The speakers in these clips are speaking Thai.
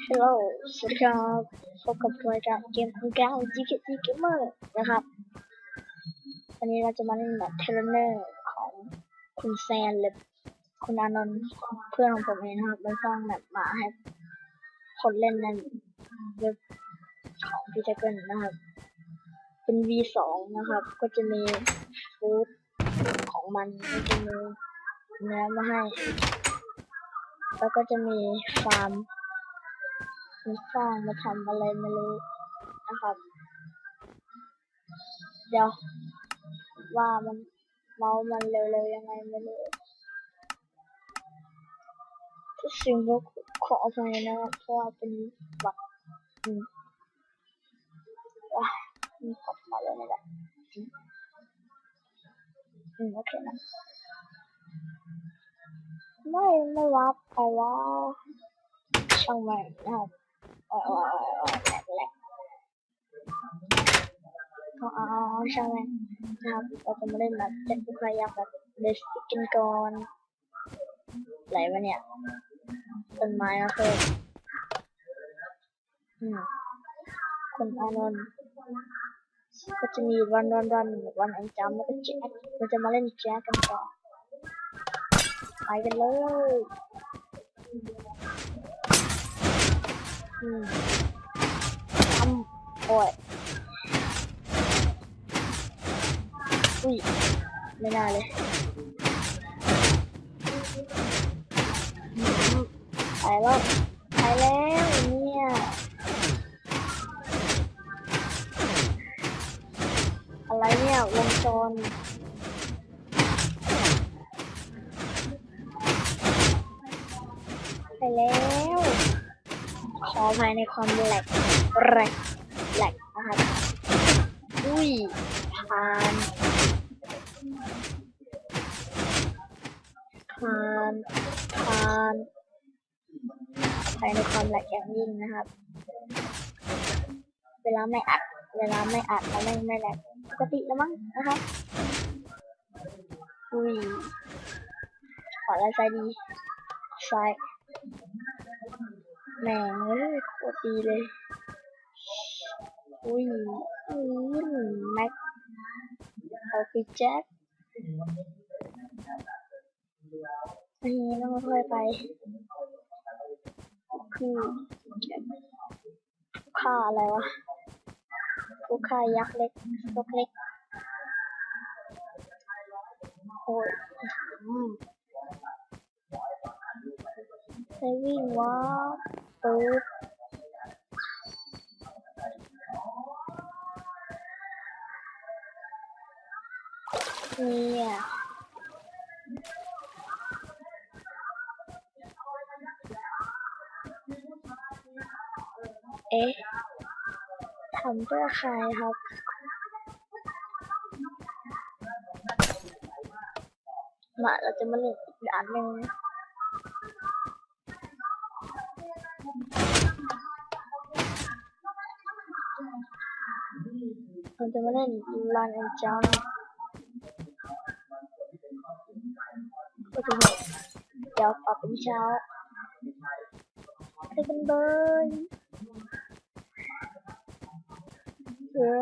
ฮัลโหลสวัสดีครับพบกับรายการเกมคุณแก้ว GKG Gamer นะครับ วันนี้เราจะมาเล่นแบบเทเลเนอร์ของคุณแซนหรือคุณอานนท์เพื่อนของผมเองนะครับมันสร้างแบบมาให้คนเล่นในเว็บของพี่แจ็คเกิลนะครับ เป็น V2 นะครับ ก็จะมีฟู้ดของมันก็จะมีเนื้อมาให้ แล้วก็จะมีฟาร์ม มันสร้างมาทำอะไรไม่รู้นะครับ เดี๋ยว ว่ามันเมาส์มันเร็วๆยังไงไม่รู้ทุกสิ่งก็ขออภัยนะครับเพราะว่าเป็นบักอืมว้ามีกดมาแล้วนี่แหละอืมโอเคนะไม่ไม่วับไปว่าช่างแม่งนะครับ อ๋ออ๋ออ๋อแหลกแหลกอ๋ออ๋อช่างแม่งนะครับเราจะมาเล่นแบบเจ็ดผู้ใครอยากแบบเบสติกินก่อนไหลวะเนี่ยต้นไม้ก็คือนอืมคนอานนท์ก็จะมีวันวันวันวันอันจำแล้วก็แจ็คเราจะมาเล่นแจ็คกันต่อไปกันเลย ทำโอ้ยอุ้ยไม่น่าเลยไปแล้วไปแล้วเนี่ยอะไรเนี่ยวงจรไปแล้ว อภายในความแหลกแหลกแหลกนะครับอุ้ยผ่านผ่านผ่านภายในความแหลกอย่างยิ่งนะครับ เวลาไม่อัด เวลาไม่อัดแล้วไม่ไม่แหลกปกติแล้วมั้งนะครับอุ้ยขออะไรใส่ดีใส่ แหม่งเอ้ยโคตรดีเลย อุ้ยอืมแม็กเอาไปแจ็คนี่ต้องค่อยไป คือผู้ค่าอะไรวะผู้ค่ายักษ์เล็กยกเล็ก โอ้ยอืมใช้วิ่งวะ ปึ๊บเนี่ยเอ๊ะทำเพื่อใครครับมาเราจะมาเล่นอีกด่านหนึ่ง เราจะมาเล่น Run and Jump ก็จะเห็นเดี๋ยวปรับเป็นเช้าไปกันเลยเรอ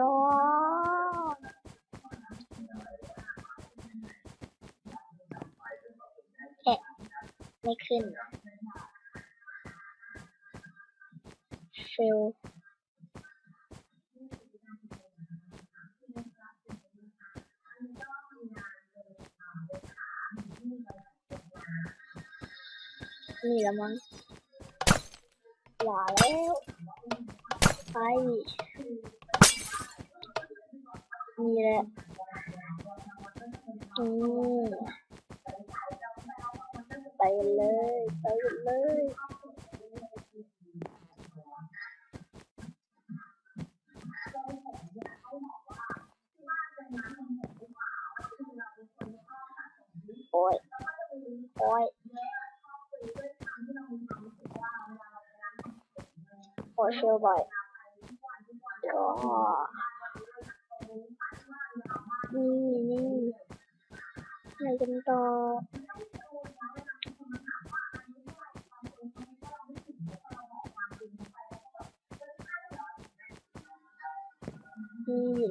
แอะไม่ขึ้น ลนี่ละมั้งหวาแล้วไปนี่แหละอืมไปเลย ไปเลย โอ้ยโอ้ยโอ้ยเชลบ่อยก็นี่นี่อะไรกันต่อ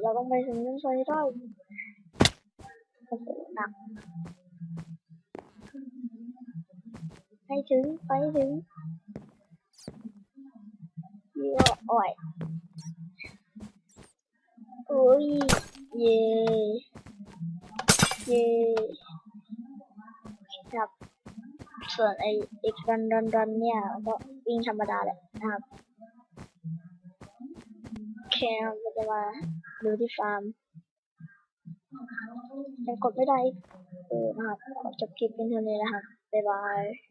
เราต้องไปถึงเรื่องซอยได้โอ้โหหนัก ไปถึง ไปถึงเยอะอ่อยโอ้ย เย่เย่ครับ ส่วนไอเอกรันรันรันเนี่ยก็วิ่งธรรมดาแหละนะครับโอเคเราจะมาดูที่ฟาร์มยังกดไม่ได้อีกเออนะครับขอจบคลิปเป็นเท่านี้นะครับบ๊ายบาย